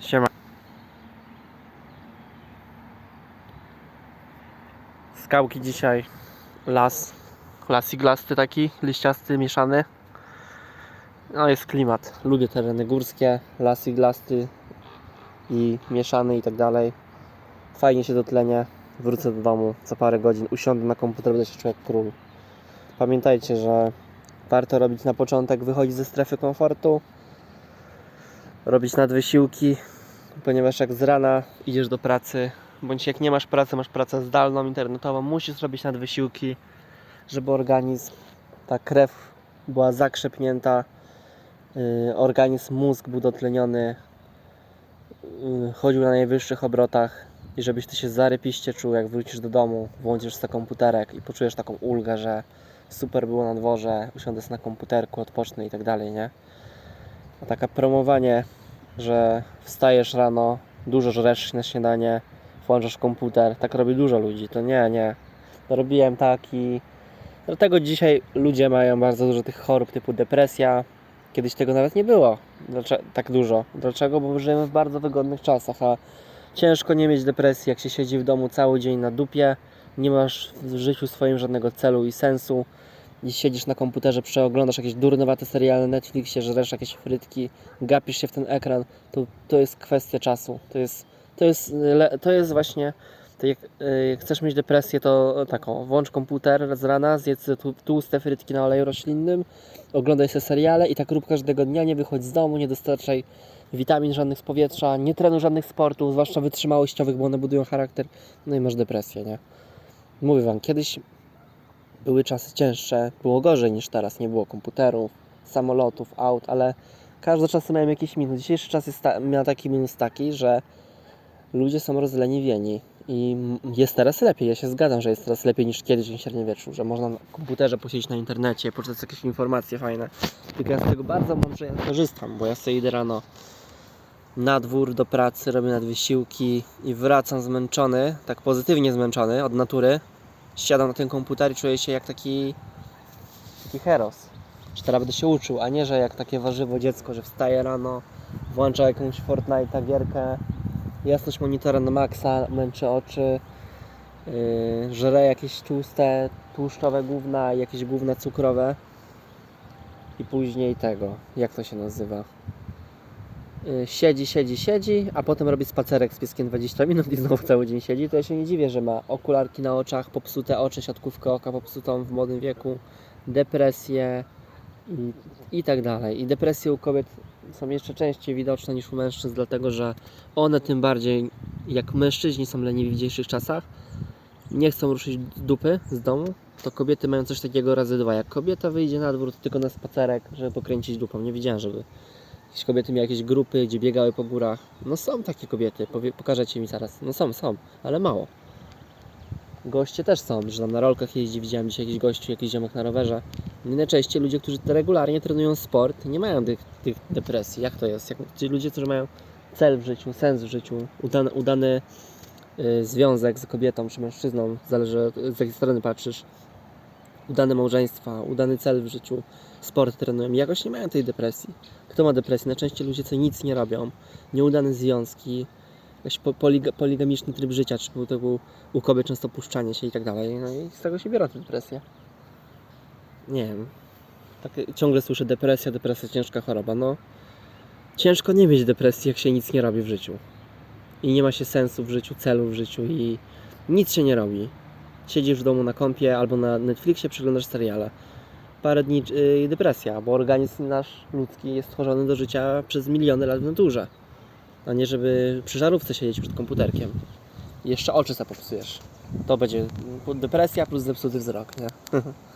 Siema. Skałki dzisiaj, las, las iglasty taki, liściasty, mieszany. No jest klimat, lubię tereny górskie, las iglasty i mieszany i tak dalej. Fajnie się dotlenię, wrócę do domu za parę godzin, usiądę na komputer, będę się czuł jak król. Pamiętajcie, że warto robić na początek, wychodzić ze strefy komfortu, robić nadwysiłki, ponieważ jak z rana idziesz do pracy, bądź jak nie masz pracy, masz pracę zdalną, internetową, musisz robić nadwysiłki, żeby organizm, ta krew była zakrzepnięta, yy, organizm, mózg był dotleniony, yy, chodził na najwyższych obrotach i żebyś ty się zarypiście czuł, jak wrócisz do domu, włączysz sobie komputerek i poczujesz taką ulgę, że super było na dworze, usiądę na komputerku, odpocznę i tak dalej, nie? A taka promowanie, że wstajesz rano, dużo żresz na śniadanie, włączasz komputer, tak robi dużo ludzi, to nie, nie. Robiłem tak i dlatego dzisiaj ludzie mają bardzo dużo tych chorób typu depresja. Kiedyś tego nawet nie było Dlaczego, tak dużo. Dlaczego? Bo żyjemy w bardzo wygodnych czasach, a ciężko nie mieć depresji, jak się siedzi w domu cały dzień na dupie, nie masz w życiu swoim żadnego celu i sensu i siedzisz na komputerze, przeoglądasz jakieś durnowate seriale na Netflixie, żresz jakieś frytki, gapisz się w ten ekran, to, to jest kwestia czasu. To jest, to jest, to jest właśnie, to jak, y, jak chcesz mieć depresję, to taką, włącz komputer z rana, zjedz tłuste frytki na oleju roślinnym, oglądaj sobie seriale i tak rób każdego dnia, nie wychodź z domu, nie dostarczaj witamin żadnych z powietrza, nie trenuj żadnych sportów, zwłaszcza wytrzymałościowych, bo one budują charakter, no i masz depresję, nie? Mówię Wam, kiedyś były czasy cięższe, było gorzej niż teraz, nie było komputerów, samolotów, aut, ale każde czasy mają jakiś minus. Dzisiejszy czas jest taki minus taki, że ludzie są rozleniwieni i jest teraz lepiej. Ja się zgadzam, że jest teraz lepiej niż kiedyś w średniowieczu, że można na komputerze posiedzieć na internecie, poczytać jakieś informacje fajne. Tylko ja z tego bardzo mądrze korzystam, bo ja sobie idę rano na dwór do pracy, robię nadwysiłki i wracam zmęczony, tak pozytywnie zmęczony od natury. Siadam na ten komputer i czuję się jak taki taki heros. Że teraz będę się uczył, a nie, że jak takie warzywo dziecko, że wstaje rano, włącza jakąś Fortnite'a gierkę, jasność monitora na maksa, męczy oczy, yy, żre jakieś tłuste, tłuszczowe gówna, jakieś gówna cukrowe i później tego, jak to się nazywa? Yy, siedzi, siedzi, siedzi, a potem robi spacerek z pieskiem 20 minut i znowu cały dzień siedzi, to ja się nie dziwię, że ma okularki na oczach, popsute oczy, siatkówkę oka popsutą w młodym wieku, depresję i tak dalej. I depresje u kobiet są jeszcze częściej widoczne niż u mężczyzn, dlatego że one tym bardziej, jak mężczyźni są leniwi w dzisiejszych czasach, nie chcą ruszyć dupy z domu, to kobiety mają coś takiego razy dwa. Jak kobieta wyjdzie na dwór, to tylko na spacerek, żeby pokręcić dupą. Nie widziałem, żeby jakieś kobiety miały jakieś grupy, gdzie biegały po górach. No są takie kobiety, powie, pokażecie mi zaraz. No są, są, ale mało. Goście też są, że tam na rolkach jeździ, widziałem dzisiaj jakiś gościu, jakiś ziomek na rowerze. No najczęściej ludzie, którzy regularnie trenują sport, nie mają tych, tych depresji. Jak to jest? Jak, ci ludzie, którzy mają cel w życiu, sens w życiu, udany, udany y, związek z kobietą czy mężczyzną, zależy z jakiej strony patrzysz, udane małżeństwa, udany cel w życiu, sport trenują jakoś nie mają tej depresji. Kto ma depresję? Najczęściej ludzie, co nic nie robią, nieudane związki, jakiś po, poliga, poligamiczny tryb życia, czy był to był u kobiet często puszczanie się i tak dalej. No i z tego się biorą te depresje. Nie wiem. Tak ciągle słyszę depresja, depresja, ciężka choroba. No, ciężko nie mieć depresji, jak się nic nie robi w życiu. I nie ma się sensu w życiu, celu w życiu i nic się nie robi. Siedzisz w domu na kąpie albo na Netflixie, przeglądasz seriale. Parę dni yy, depresja, bo organizm nasz ludzki jest stworzony do życia przez miliony lat w naturze. A nie żeby przy żarówce siedzieć przed komputerkiem. Jeszcze oczy sobie popsujesz. To będzie depresja plus zepsuty wzrok, nie?